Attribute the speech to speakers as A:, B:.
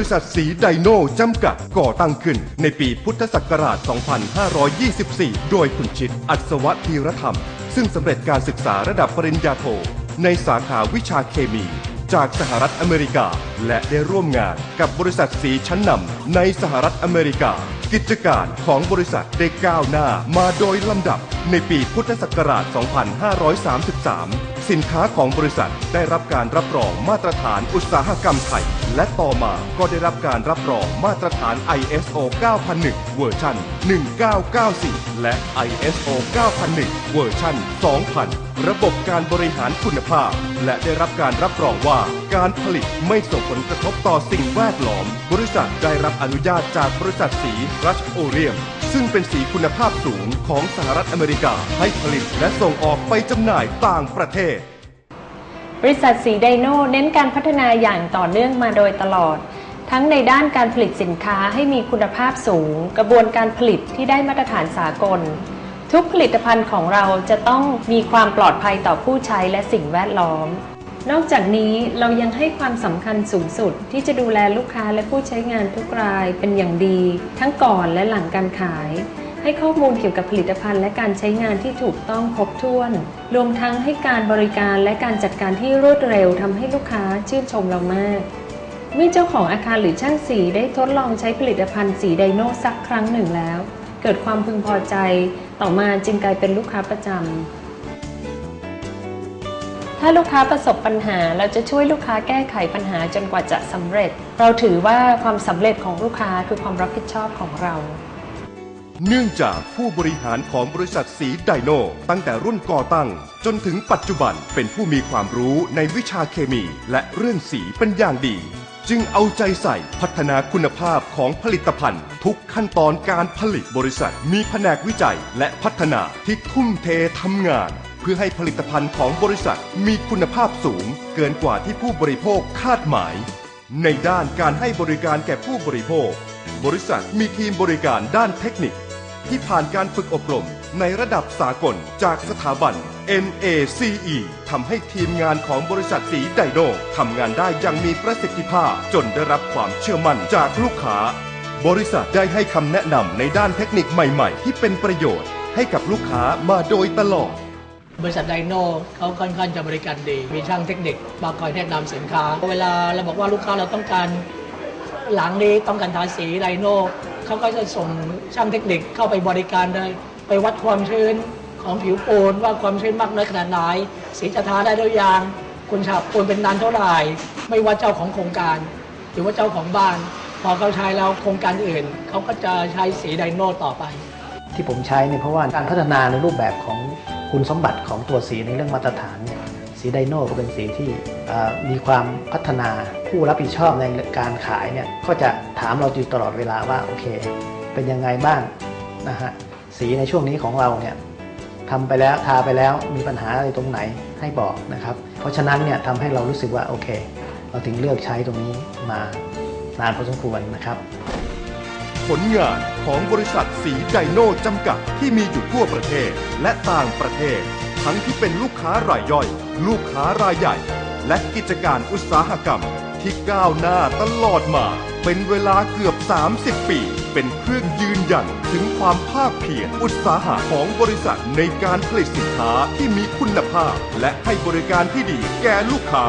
A: ริษัทสีไดโนจำกัดก่อตั้งขึ้น ในปีพุทธศักราช 2524 โดยคุณชิดอัศวธีรธรรม ซึ่งสำเร็จการศึกษาระดับปริญญาโท ในสาขาวิชาเคมี จากสหรัฐอเมริกา และได้ร่วมงานกับบริษัทสีชั้นนำในสหรัฐอเมริกา กิจการของบริษัทได้ก้าวหน้ามาโดยลำดับ ในปีพุทธศักราช 2533 สินค้าของบริษัทได้รับการรับรองมาตรฐานอุตสาหกรรมไทย และต่อมาก็ได้รับการรับรองมาตรฐาน ISO 9001 เวอร์ชัน1994 และ ISO 9001 เวอร์ชัน2000 ระบบการบริหารคุณภาพ และได้รับการรับรองว่าการผลิตไม่ส่งผลกระทบต่อสิ่งแวดล้อม บริษัทได้รับอนุญาตจากบริษัทสีรัชโอเรียม ซึ่งเป็นสีคุณภาพสูงของสหรัฐอเมริกา ให้ผลิตและส่งออกไปจำหน่ายต่างประเทศ
B: บริษัทสีไดโนเน้นการพัฒนาอย่างต่อเนื่องมาโดยตลอด ทั้งในด้านการผลิตสินค้าให้มีคุณภาพสูง กระบวนการผลิตที่ได้มาตรฐานสากล ทุกผลิตภัณฑ์ของเราจะต้องมีความปลอดภัยต่อผู้ใช้และสิ่งแวดล้อม นอกจากนี้เรายังให้ความสำคัญสูงสุด ที่จะดูแลลูกค้าและผู้ใช้งานทุกรายเป็นอย่างดี ทั้งก่อนและหลังการขาย ให้ข้อมูลเกี่ยวกับผลิตภัณฑ์และการใช้งานที่ถูกต้องครบถ้วน รวมทั้งให้การบริการและการจัดการที่รวดเร็วทำให้ลูกค้าชื่นชมเรามากเมื่อเจ้าของอาคารหรือช่างสีได้ทดลองใช้ผลิตภัณฑ์สีไดโนสักครั้งหนึ่งแล้ว เกิดความพึงพอใจ ต่อมาจึงกลายเป็นลูกค้าประจำ ถ้าลูกค้าประสบปัญหาเราจะช่วยลูกค้าแก้ไขปัญหาจนกว่าจะสำเร็จ เราถือว่าความสำเร็จของลูกค้าคือความรับผิดชอบของเรา
A: เนื่องจากผู้บริหารของบริษัทสีไดโนตั้งแต่รุ่นก่อตั้ง จนถึงปัจจุบันเป็นผู้มีความรู้ในวิชาเคมีและเรื่องสีเป็นอย่างดี จึงเอาใจใส่พัฒนาคุณภาพของผลิตภัณฑ์ ทุกขั้นตอนการผลิตบริษัท มีแผนกวิจัยและพัฒนาที่ทุ่มเททำงาน เพื่อให้ผลิตภัณฑ์ของบริษัทมีคุณภาพสูง เกินกว่าที่ผู้บริโภคคาดหมาย ในด้านการให้บริการแก่ผู้บริโภค บริษัทมีทีมบริการด้านเทคนิค ที่ผ่านการฝึกอบรมในระดับสากลจากสถาบัน NACE ทำให้ทีมงานของบริษัทสีไดโนทำงานได้อย่างมีประสิทธิภาพ จนได้รับความเชื่อมั่นจากลูกค้า บริษัทได้ให้คำแนะนำในด้านเทคนิคใหม่ ๆ ที่เป็นประโยชน์ให้กับลูกค้ามาโดยตลอด
C: บริษัทไดโน่เขาค่อนข้างจะบริการดี มีช่างเทคนิคมาคอยแนะนำสินค้า เวลาเราบอกว่าลูกค้าเราต้องการหลังนี้ต้องการทาสีไดโน่ เขาก็จะส่งช่างเทคนิคเข้าไปบริการเลยไปวัดความชื้นของผิวปูนว่าความชื้นมากน้อยขนาดไหนสีจะทาได้หรือยังคุณฉาบปูนเป็นนานเท่าไหร่ไม่ว่าเจ้าของโครงการ หรือว่าเจ้าของบ้าน พอเขาใช้แล้วโครงการอื่นเขาก็จะใช้สีไดโนต่อไป
D: ที่ผมใช้เนี่ยเพราะว่าการพัฒนาในรูปแบบของคุณสมบัติของตัวสีในเรื่องมาตรฐานเนี่ย สีไดโน่ก็เป็นสีที่มีความพัฒนาผู้รับผิดชอบในการขายเนี่ยก็จะถามเราอยู่ตลอดเวลาว่าโอเค เป็นยังไงบ้างนะฮะสีในช่วงนี้ของเราเนี่ยทำไปแล้วทาไปแล้วมีปัญหาอะไรตรงไหนให้บอกนะครับ เพราะฉะนั้นเนี่ยทำให้เรารู้สึกว่าโอเค เราถึงเลือกใช้ตรงนี้มานานพอสมควรนะครับ
A: ผลงานของบริษัทสีไดโน่จำกัดที่มีอยู่ทั่วประเทศและต่างประเทศ ทั้งที่เป็นลูกค้ารายย่อย ลูกค้ารายใหญ่ และกิจการอุตสาหกรรม ที่ก้าวหน้าตลอดมา เป็นเวลาเกือบ 30 ปี เป็นเครื่องยืนยันถึงความภาคเพียรอุตสาหะของบริษัทในการผลิตสินค้าที่มีคุณภาพ และให้บริการที่ดีแก่ลูกค้า